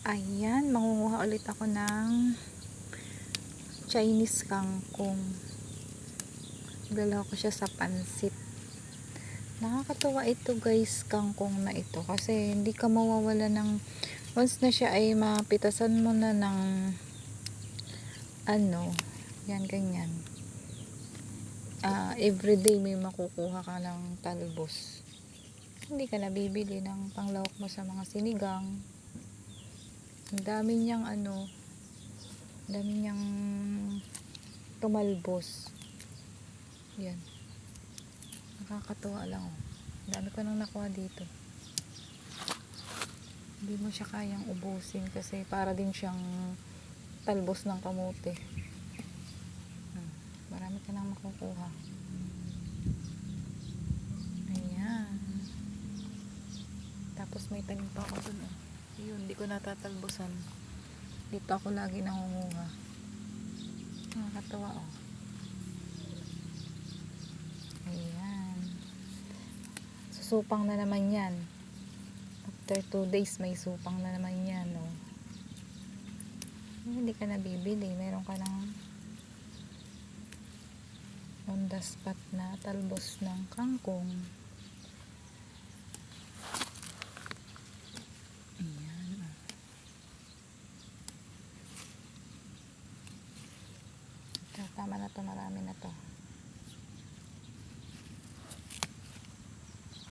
Ayan, mangunguha ulit ako ng Chinese kangkong. Dala ko siya sa pansit. Nakakatuwa ito guys, kangkong na ito. Kasi hindi ka mawawala ng, once na siya ay mapitasan mo na ng, ano, yan ganyan. Ah, everyday may makukuha ka ng talbos. Hindi ka nabibili ng panglawak mo sa mga sinigang. Ang dami niyang ano, ang dami niyang tumalbos. Yan. Nakakatuwa lang oh. Ang dami ko nang nakuha dito. Hindi mo siya kayang ubusin kasi para din siyang talbos ng kamote. Hmm. Marami ka nang makukuha. Ayan. Tapos may tanim pa ako dun oh. Yun, hindi ko natatalbosan. Dito ako lagi nangunguha. Nakakatawa oh. Ayan. Susupang na naman yan. After 2 days, may supang na naman yan, no. Hindi ka nabibili. Meron ka ng on the spot na talbos ng kangkong. Ayan. oh. Ito, tama na to. Marami na to.